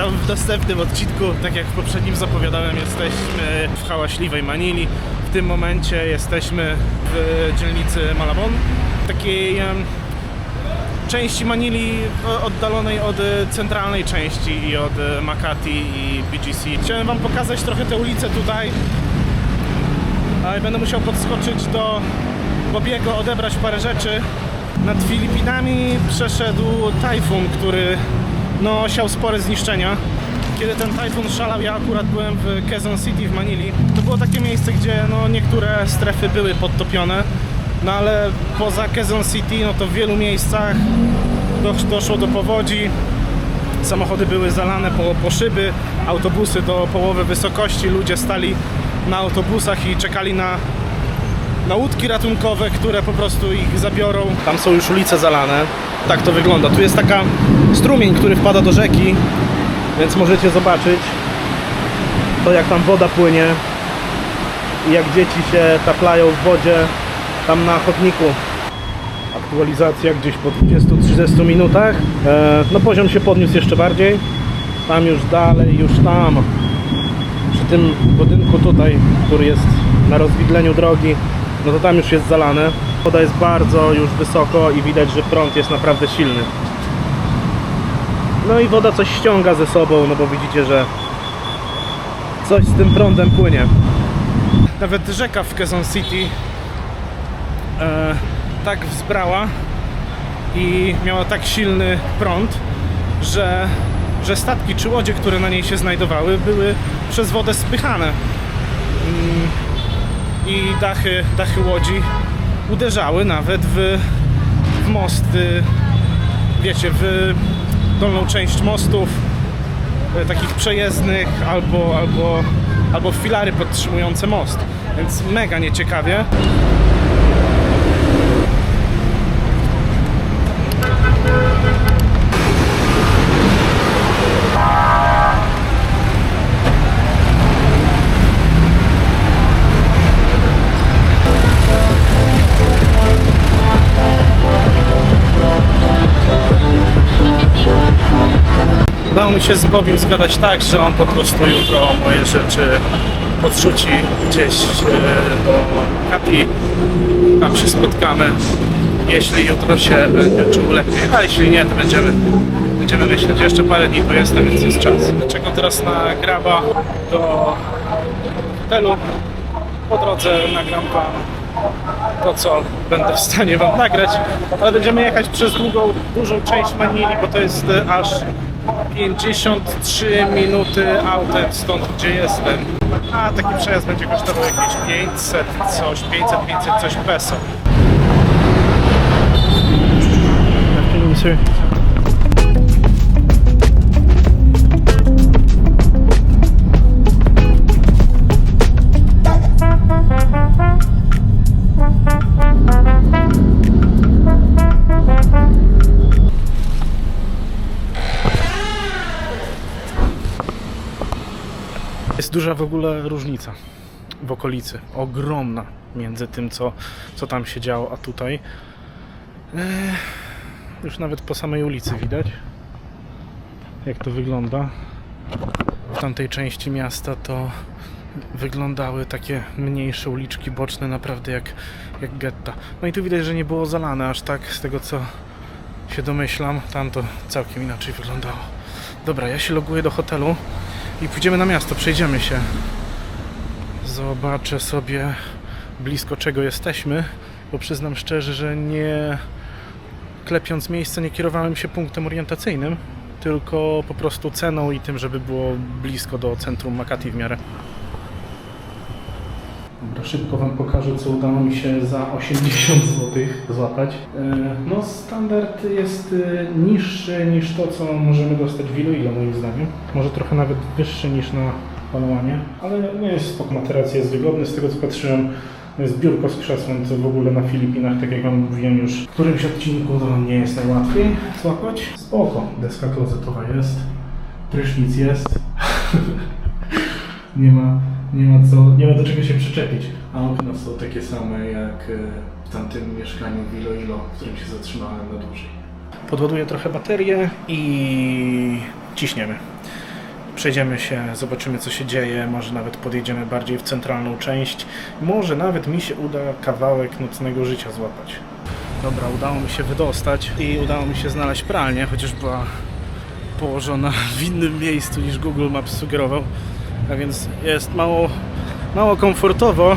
witam w następnym odcinku. Tak jak w poprzednim zapowiadałem, jesteśmy w hałaśliwej Manili. W tym momencie jesteśmy w dzielnicy Malabon, takiej części Manili oddalonej od centralnej części i od Makati i BGC. Chciałem wam pokazać trochę te ulice tutaj, ale będę musiał podskoczyć do Bobiego, odebrać parę rzeczy. Nad Filipinami przeszedł tajfun, który no, siał spore zniszczenia. Kiedy ten tajfun szalał, ja akurat byłem w Quezon City w Manili. To było takie miejsce, gdzie no, niektóre strefy były podtopione, no ale poza Quezon City, no to w wielu miejscach dosz- doszło do powodzi. Samochody były zalane po, po szyby, autobusy do połowy wysokości, ludzie stali na autobusach i czekali na, na łódki ratunkowe, które po prostu ich zabiorą. Tam są już ulice zalane. Tak to wygląda. Tu jest taka strumień, który wpada do rzeki, więc możecie zobaczyć to jak tam woda płynie i jak dzieci się taplają w wodzie tam na chodniku aktualizacja gdzieś po 20-30 minutach. E, no poziom się podniósł jeszcze bardziej. Tam już dalej, już tam. Przy tym budynku tutaj, który jest na rozwidleniu drogi, no to tam już jest zalane. Woda jest bardzo już wysoko i widać, że prąd jest naprawdę silny. No i woda coś ściąga ze sobą, no bo widzicie, że coś z tym prądem płynie. Nawet rzeka w Quezon City e, tak wzbrała i miała tak silny prąd, że, że statki czy łodzie, które na niej się znajdowały, były przez wodę spychane. Mm, I dachy, dachy łodzi uderzały nawet w, w mosty, wiecie, w dolną część mostów, e, takich przejezdnych albo, albo, albo filary podtrzymujące most. Więc mega nieciekawie. Udało się z Bobim zgadać tak, że on po prostu jutro moje rzeczy podrzuci gdzieś e, do kapi. Tam się spotkamy. Jeśli jutro się będzie czuł lepiej, a jeśli nie, to będziemy, będziemy myśleć. Jeszcze parę dni tu jestem, więc jest czas. Czekam teraz na graba do hotelu. Po drodze nagram wam to, co będę w stanie wam nagrać, ale będziemy jechać przez długą, dużą część Manili, bo to jest e, aż 53 minuty autem stąd, gdzie jestem. A taki przejazd będzie kosztował jakieś 500 coś, 500, 500 coś peso. Afternoon, sir. Jest duża w ogóle różnica w okolicy. Ogromna między tym, co, co tam się działo, a tutaj. Eee, już nawet po samej ulicy widać, jak to wygląda. W tamtej części miasta to wyglądały takie mniejsze uliczki boczne, naprawdę jak, jak getta. No i tu widać, że nie było zalane aż tak, z tego co się domyślam. Tam to całkiem inaczej wyglądało. Dobra, ja się loguję do hotelu i pójdziemy na miasto, przejdziemy się. Zobaczę sobie blisko czego jesteśmy, bo przyznam szczerze, że nie klepiąc miejsce nie kierowałem się punktem orientacyjnym, tylko po prostu ceną i tym, żeby było blisko do centrum Makati w miarę. Szybko Wam pokażę, co udało mi się za 80 zł złapać. E, No, standard jest e, niższy niż to, co możemy dostać w Iloilo, moim zdaniem. Może trochę nawet wyższy niż na Panowanie, ale nie jest spoko, materac jest wygodny. Z tego, co patrzyłem, jest biurko z krzesłem, co w ogóle na Filipinach, tak jak Wam mówiłem już w którymś odcinku, to nie jest najłatwiej złapać. Spoko, deska klozetowa jest, prysznic jest. nie ma, nie ma co, nie ma do czego się przyczepić. A okna są takie same jak e, w tamtym mieszkaniu w Iloilo, w którym się zatrzymałem na dłużej. Podładuję trochę baterię i ciśniemy. Przejdziemy się, zobaczymy co się dzieje, może nawet podjedziemy bardziej w centralną część. Może nawet mi się uda kawałek nocnego życia złapać. Dobra, udało mi się wydostać i udało mi się znaleźć pralnię, chociaż była położona w innym miejscu niż Google Maps sugerował. A więc jest mało, mało komfortowo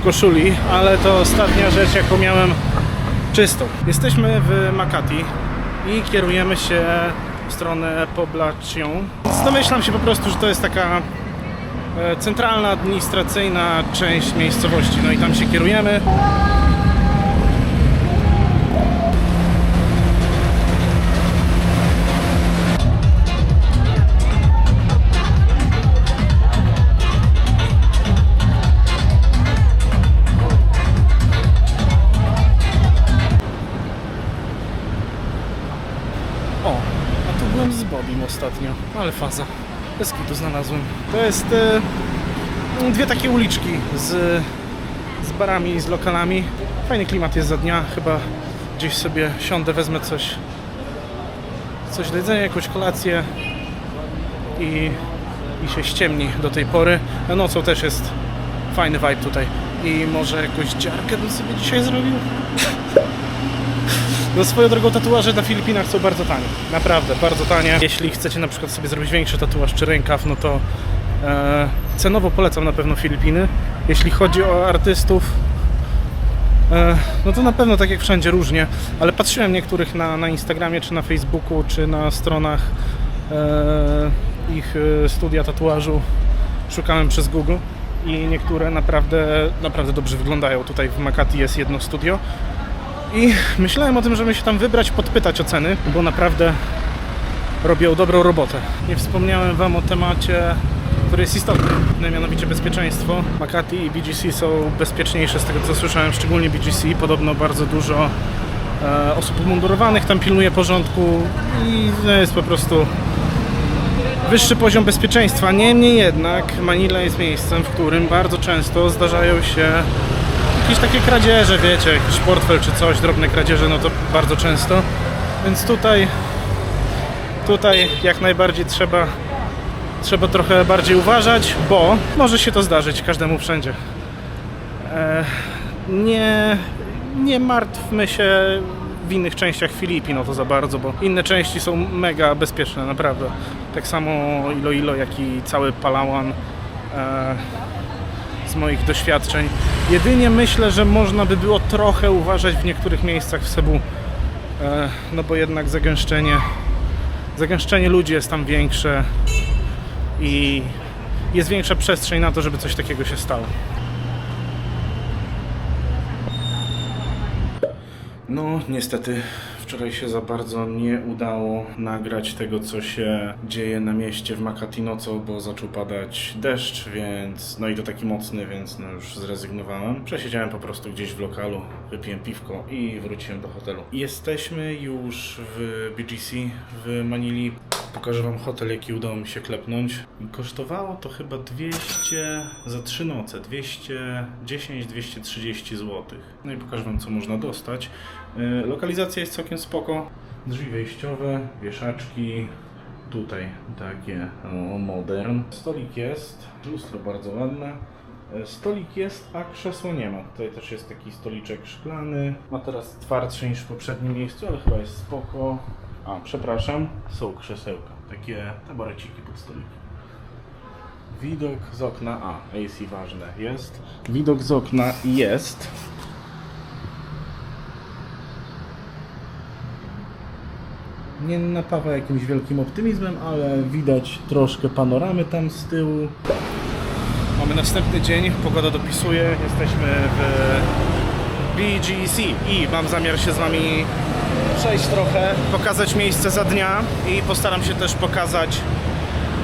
w koszuli, ale to ostatnia rzecz, jaką miałem czystą. Jesteśmy w Makati i kierujemy się w stronę Poblacion. Więc Domyślam się po prostu, że to jest taka e, centralna, administracyjna część miejscowości. No i tam się kierujemy. Z Bobim ostatnio, ale faza. Bez kitu znalazłem. To jest e, dwie takie uliczki z, z barami i z lokalami. Fajny klimat jest za dnia, chyba gdzieś sobie siądę, wezmę coś, coś do jedzenia, jakąś kolację i, i się ściemni do tej pory. Nocą też jest fajny vibe tutaj. I może jakąś dziarkę bym sobie dzisiaj zrobił? No swoją drogą tatuaże na Filipinach są bardzo tanie. Naprawdę, bardzo tanie. Jeśli chcecie na przykład sobie zrobić większy tatuaż czy rękaw, no to e, cenowo polecam na pewno Filipiny. Jeśli chodzi o artystów, e, no to na pewno tak jak wszędzie różnie, ale patrzyłem niektórych na, na Instagramie, czy na Facebooku, czy na stronach e, ich e, studia tatuażu. Szukałem przez Google i niektóre naprawdę, naprawdę dobrze wyglądają. Tutaj w Makati jest jedno studio. I myślałem o tym, żeby się tam wybrać, podpytać o ceny, bo naprawdę robią dobrą robotę. Nie wspomniałem Wam o temacie, który jest istotny, no mianowicie bezpieczeństwo. Makati i BGC są bezpieczniejsze z tego co słyszałem, szczególnie BGC. Podobno bardzo dużo e, osób umundurowanych tam pilnuje porządku i no, jest po prostu wyższy poziom bezpieczeństwa. Niemniej jednak Manila jest miejscem, w którym bardzo często zdarzają się jakieś takie kradzieże, wiecie, jakiś portfel czy coś, drobne kradzieże, no to bardzo często. Więc tutaj, tutaj jak najbardziej trzeba, trzeba trochę bardziej uważać, bo może się to zdarzyć każdemu wszędzie. E, nie, nie martwmy się w innych częściach Filipin o to za bardzo, bo inne części są mega bezpieczne, naprawdę. Tak samo Iloilo, jak i cały Palawan. E, z moich doświadczeń. Jedynie myślę, że można by było trochę uważać w niektórych miejscach w Cebu, e, no bo jednak zagęszczenie, zagęszczenie ludzi jest tam większe i jest większa przestrzeń na to, żeby coś takiego się stało. No, niestety wczoraj się za bardzo nie udało nagrać tego, co się dzieje na mieście w Makati nocą, bo zaczął padać deszcz, więc no i to taki mocny, więc no już zrezygnowałem. Przesiedziałem po prostu gdzieś w lokalu, wypiłem piwko i wróciłem do hotelu. Jesteśmy już w BGC w Manili. Pokażę Wam hotel, jaki udało mi się klepnąć. Kosztowało to chyba 200 za 3 noce, 210-230 zł. No i pokażę Wam, co można dostać. Yy, Lokalizacja jest całkiem spoko. Drzwi wejściowe, wieszaczki, tutaj takie o, modern. Stolik jest, lustro bardzo ładne. E, Stolik jest, a krzesło nie ma. Tutaj też jest taki stoliczek szklany. Ma teraz twardszy niż w poprzednim miejscu, ale chyba jest spoko. A, przepraszam, są krzesełka. Takie taboreciki pod stolikiem. Widok z okna, a, AC ważne, jest. Widok z okna jest. Nie napawa jakimś wielkim optymizmem, ale widać troszkę panoramy tam z tyłu. Mamy następny dzień, pogoda dopisuje, jesteśmy w BGC i mam zamiar się z Wami przejść trochę, pokazać miejsce za dnia i postaram się też pokazać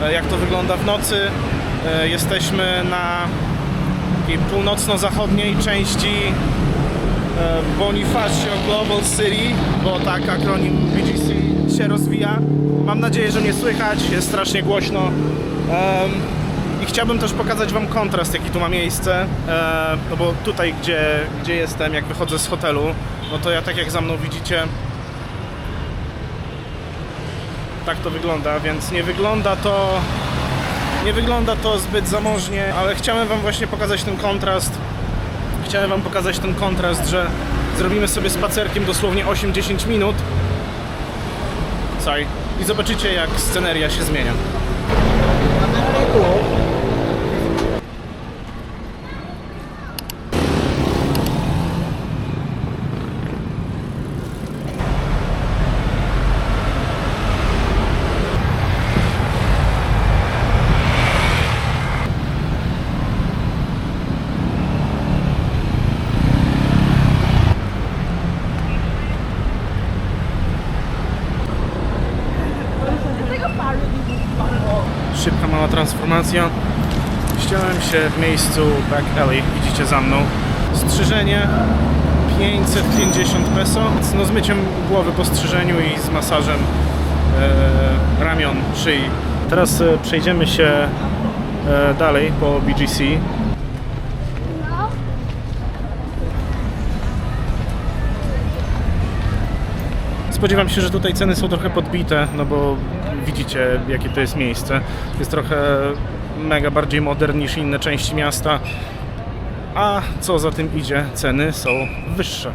e, jak to wygląda w nocy. E, Jesteśmy na północno-zachodniej części e, Bonifacio Global City, bo tak akronim BGC się rozwija. Mam nadzieję, że mnie słychać, jest strasznie głośno. I chciałbym też pokazać Wam kontrast, jaki tu ma miejsce. E, no bo tutaj, gdzie, gdzie jestem, jak wychodzę z hotelu, no to ja tak jak za mną widzicie, tak to wygląda, więc nie wygląda to Nie wygląda to zbyt zamożnie, ale chciałem Wam właśnie pokazać ten kontrast. Chciałem Wam pokazać ten kontrast, że zrobimy sobie spacerkiem dosłownie 8-10 minut. Sorry. I zobaczycie, jak sceneria się zmienia. Transformacja. Ściąłem się w miejscu Back Alley, widzicie za mną. Strzyżenie 550 peso, no z myciem głowy po strzyżeniu i z masażem e, ramion, szyi. Teraz e, przejdziemy się e, dalej po BGC. Spodziewam się, że tutaj ceny są trochę podbite, no bo widzicie jakie to jest miejsce. Jest trochę mega bardziej modern niż inne części miasta. A co za tym idzie, ceny są wyższe.